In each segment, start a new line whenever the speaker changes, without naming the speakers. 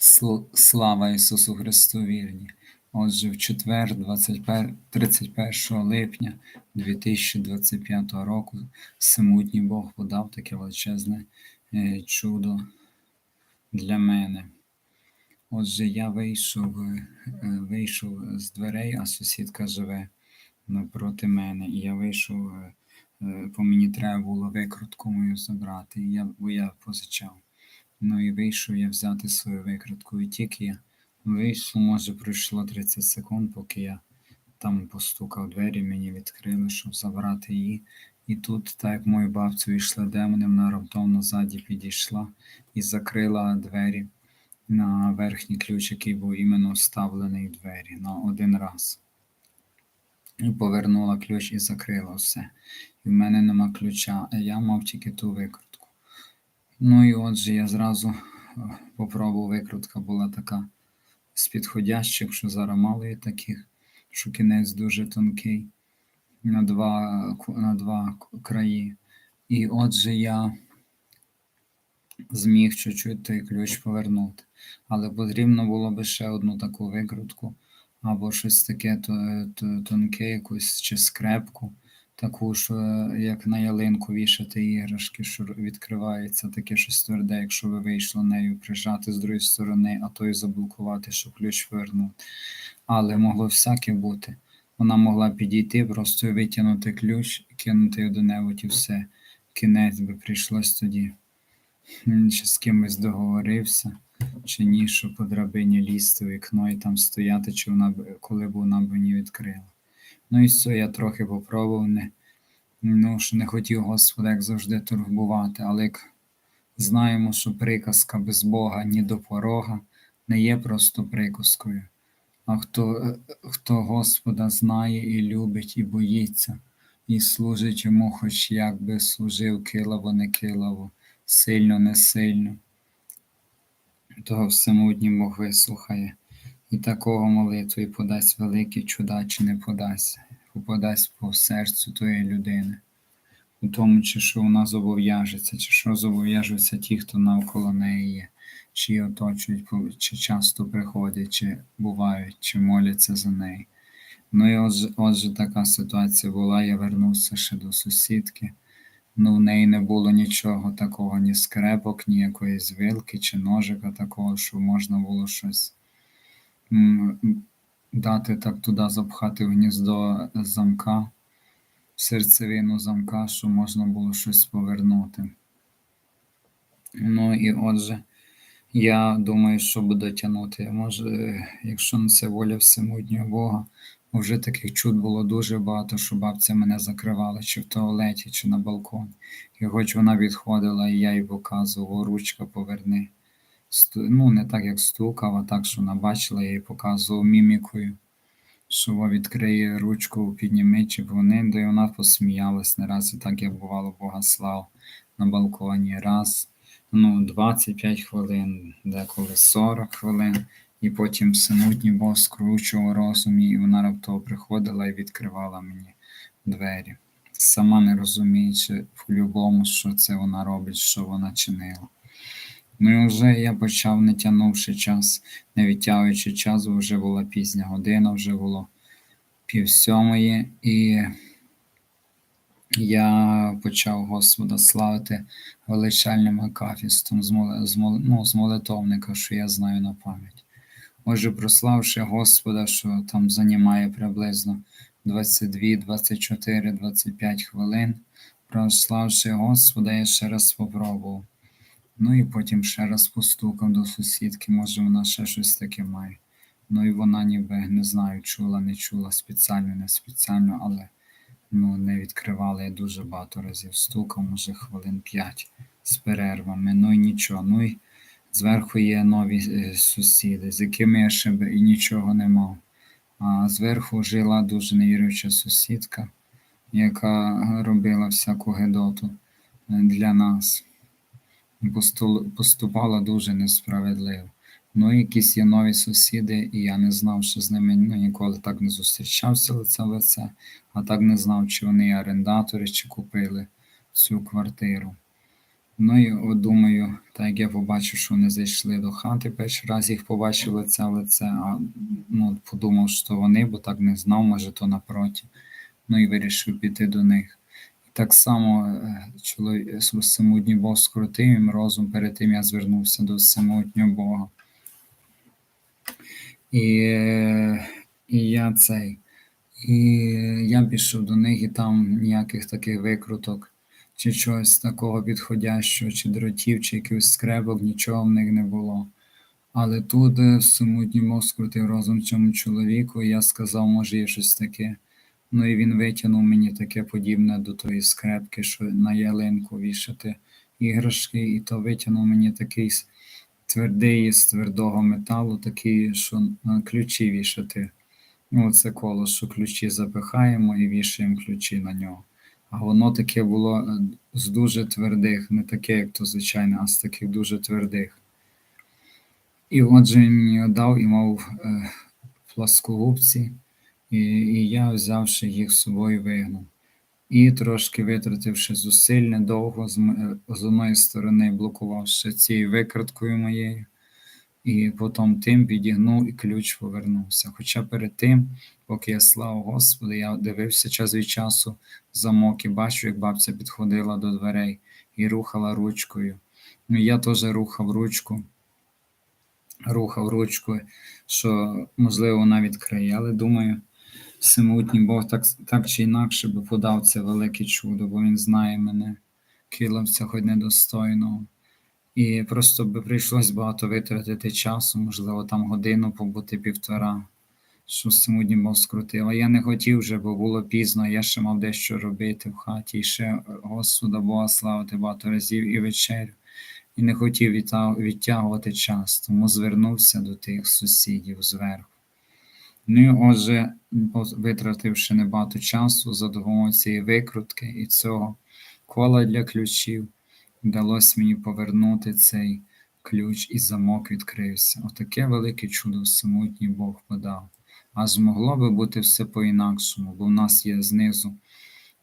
Сл- Слава Ісусу Христу вірні! Отже, в четвер, 21 31 липня 2025 року, всемутній Бог подав таке величезне е, чудо для мене. Отже, я вийшов, е, вийшов з дверей, а сусідка живе напроти мене. І я вийшов, е, е, мені треба було викрутку мою забрати, бо я позичав. Ну і вийшов я взяти свою викрутку. І тільки я вийшов, може, пройшло 30 секунд, поки я там постукав двері, мені відкрили, щоб забрати її. І тут, так як мою бабцю йшла демони, вона раптом назаді підійшла і закрила двері на верхній ключ, який був іменно вставлений в двері на один раз. І повернула ключ і закрила все. І в мене нема ключа, а я мав тільки ту викрутку. Ну і отже, я зразу е, попробував, викрутка була така з підходящих, що зараз мало є таких, що кінець дуже тонкий на два, на два краї. І отже, я зміг чуть-чуть той ключ повернути. Але потрібно було би ще одну таку викрутку, або щось таке то, тонке, якусь чи скрепку, таку, що е, як на ялинку вішати іграшки, що відкривається таке щось тверде, якщо ви вийшли нею прижати з другої сторони, а то й заблокувати, щоб ключ повернути. Але могло всяке бути. Вона могла підійти, просто витягнути ключ, кинути його до-небудь і все. Кінець би прийшлось тоді. Чи з кимось договорився, чи ні, що по драбині лізти вікно і там стояти, чи вона б, коли б вона б мені відкрила. Ну і все, я трохи попробував, не, ну, що не хотів Господа, як завжди, турбувати, але як знаємо, що приказка без Бога ні до порога не є просто приказкою. А хто, е, хто Господа знає і любить, і боїться, і служить йому, хоч як би служив килаво, не килаво, сильно, не сильно, того всемогутній Бог вислухає. І такого молитву подасть великі чуда, чи не подасть, подасть по серцю тої людини, у тому, чи що вона зобов'яжеться, чи що зобов'яжуться ті, хто навколо неї є, чи її оточують, чи часто приходять, чи бувають, чи моляться за неї. Ну і отже, отже, така ситуація була. Я вернувся ще до сусідки. Ну, в неї не було нічого такого, ні скрепок, ні якоїсь вилки чи ножика такого, що можна було щось дати так туди запхати в гніздо замка, серцевину замка, що можна було щось повернути. Ну і отже, я думаю, що буду тягнути. Може, якщо не це воля всемогутнього Бога, бо вже таких чуд було дуже багато, що бабця мене закривала, чи в туалеті, чи на балконі. І хоч вона відходила, і я їй показував, «О, ручка поверни. Ну, не так, як стукав, а так, що вона бачила, я їй показував мімікою, що «О, відкриє ручку, підніми, чи вони, де вона посміялась не раз, і так як бувало Бога слав на балконі. Раз, ну, 25 хвилин, деколи 40 хвилин, і потім самотній Бог скручував розум, і вона раптово приходила і відкривала мені двері. Сама не розуміючи в-любому, що це вона робить, що вона чинила. Ну і вже я почав, не тягнувши час, не відтягуючи час, бо вже була пізня година, вже було пів сьомої, і я почав Господа славити величальним акафістом з, ну, з молитовника, що я знаю на пам'ять. Отже, прославши Господа, що там займає приблизно 22, 24, 25 хвилин, прославши Господа, я ще раз спробував. Ну і потім ще раз постукав до сусідки, може вона ще щось таке має. Ну і вона ніби не знаю, чула, не чула спеціально, не спеціально, але ну, не відкривала я дуже багато разів. Стукав, може, хвилин 5 з перервами. Ну і нічого. Ну і зверху є нові е, сусіди, з якими я ще і нічого не мав. А зверху жила дуже невіруюча сусідка, яка робила всяку гедоту е, для нас поступала дуже несправедливо. Ну, якісь є нові сусіди, і я не знав, що з ними ну, ніколи так не зустрічався лице в лице, а так не знав, чи вони орендатори, чи купили цю квартиру. Ну і от думаю, так як я побачив, що вони зайшли до хати, перший раз їх побачив лице в лице, а ну, подумав, що вони, бо так не знав, може, то напроти. Ну і вирішив піти до них. Так само е, чоловік всемогутній Бог скрутив їм розум, перед тим я звернувся до всемогутнього Бога. І, і я цей. І я пішов до них, і там ніяких таких викруток, чи чогось такого підходящого, чи дротів, чи якихось скребок, нічого в них не було. Але тут е, самотній мов скрутив розум цьому чоловіку, і я сказав, може, є щось таке. Ну і він витягнув мені таке подібне до тої скрепки, що на ялинку вішати іграшки, і то витягнув мені такий твердий з твердого металу, такий, що на ключі вішати. Ну, це коло, що ключі запихаємо і вішаємо ключі на нього. А воно таке було е, з дуже твердих, не таке, як то звичайне, а з таких дуже твердих. І отже він мені дав і мав е, пласкогубці, і, і я, взявши їх з собою, вигнув. І трошки витративши зусиль недовго, з, одної сторони блокувавши цією викраткою моєю, і потім тим підігнув і ключ повернувся. Хоча перед тим, поки я слав Господу, я дивився час від часу замок і бачу, як бабця підходила до дверей і рухала ручкою. Ну, я теж рухав ручку, рухав ручку, що, можливо, вона відкриє, але думаю, всемогутній Бог так, так чи інакше би подав це велике чудо, бо Він знає мене, килавця хоч недостойного. І просто би прийшлось багато витратити часу, можливо, там годину побути півтора, що сьогодні Бог скрутив. А я не хотів вже, бо було пізно, я ще мав дещо робити в хаті, і ще Господа Бога славити багато разів і вечерю. І не хотів відтягувати час, тому звернувся до тих сусідів зверху. Ну і отже, витративши небагато часу за допомогою цієї викрутки і цього кола для ключів, вдалося мені повернути цей ключ і замок відкрився. Отаке велике чудо самотній Бог подав. А змогло би бути все по-інакшому, бо в нас є знизу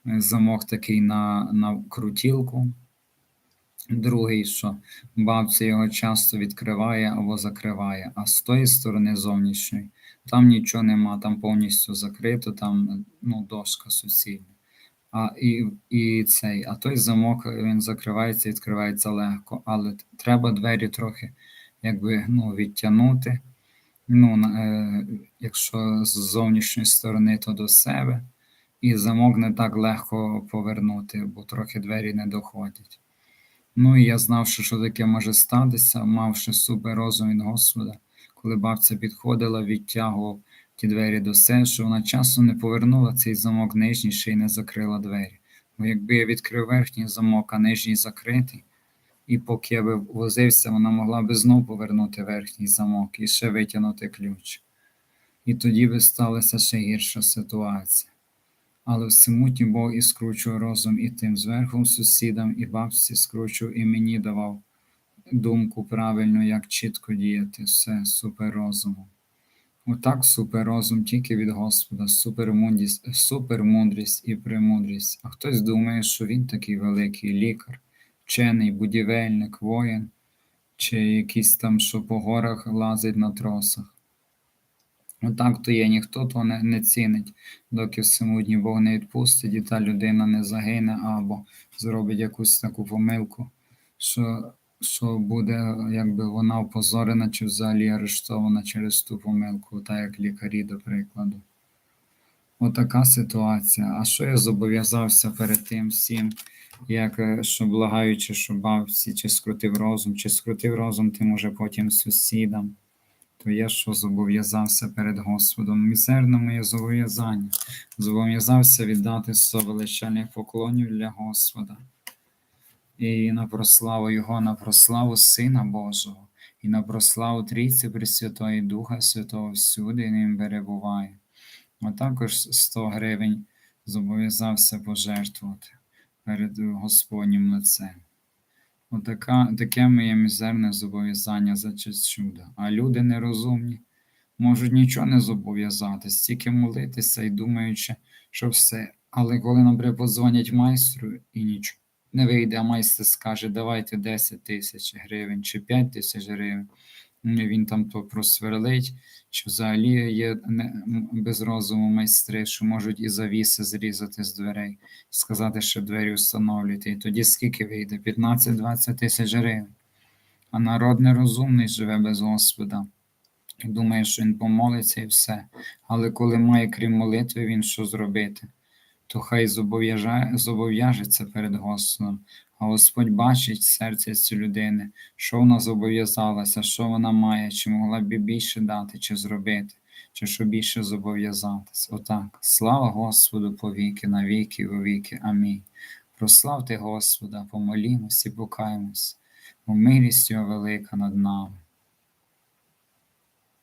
е, замок такий на, на крутілку, другий, що бабця його часто відкриває або закриває, а з тої сторони зовнішньої там нічого нема, там повністю закрито, там ну, дошка суцільна. А і, і цей, а той замок він закривається і відкривається легко, але треба двері трохи якби ну, відтягнути. Ну, е, якщо з зовнішньої сторони, то до себе, і замок не так легко повернути, бо трохи двері не доходять. Ну і я знав, що, що таке може статися, мавши супер розум від Господа, коли бабця підходила, відтягував ті двері до себе, що вона часом не повернула цей замок нижній ще й не закрила двері. Бо якби я відкрив верхній замок, а нижній закритий, і поки я би возився, вона могла би знов повернути верхній замок і ще витягнути ключ. І тоді би сталася ще гірша ситуація. Але всемутній Бог і скручував розум і тим зверху сусідам, і бабці скручував, і мені давав думку правильну, як чітко діяти, все суперрозумом. Отак суперрозум тільки від Господа, супермудрість, супермудрість і премудрість. А хтось думає, що він такий великий лікар, вчений, будівельник, воїн, чи якийсь там, що по горах лазить на тросах. Отак то є, ніхто того не, не цінить, доки всемогутній Бог не відпустить, і та людина не загине або зробить якусь таку помилку, що, що буде, якби вона опозорена чи взагалі арештована через ту помилку, так як лікарі, до прикладу. Отака ситуація. А що я зобов'язався перед тим всім, як е, що благаючи, що бабці, чи скрутив розум, чи скрутив розум тим уже потім сусідам то я що зобов'язався перед Господом? Мізерне моє зобов'язання. Зобов'язався віддати 100 величальних поклонів для Господа. І на прославу Його, на прославу Сина Божого, і на прославу Трійці Пресвятої Духа Святого всюди ним перебуває. А також 100 гривень зобов'язався пожертвувати перед Господнім лицем. Отака, таке моє мізерне зобов'язання за честь чуда. А люди нерозумні можуть нічого не зобов'язатись, тільки молитися і думаючи, що все. Але коли, наприклад, подзвонять майстру і нічого, не вийде, а майстер скаже, давайте 10 тисяч гривень чи 5 тисяч гривень. Ну, Він там то просверлить, чи взагалі є без розуму майстри, що можуть і завіси зрізати з дверей, сказати, що двері встановлюйте. І тоді скільки вийде? 15-20 тисяч гривень. А народ нерозумний живе без Господа. Думає, що він помолиться і все. Але коли має крім молитви, він що зробити? То хай зобов'яжеться перед Господом. А Господь бачить серце цієї людини, що вона зобов'язалася, що вона має, чи могла б більше дати, чи зробити, чи що більше зобов'язатися. Отак. Слава Господу повіки, на віки, у віки. Амінь. Прославте Господа, помолімось і покаємось, бо милість Його велика над нами.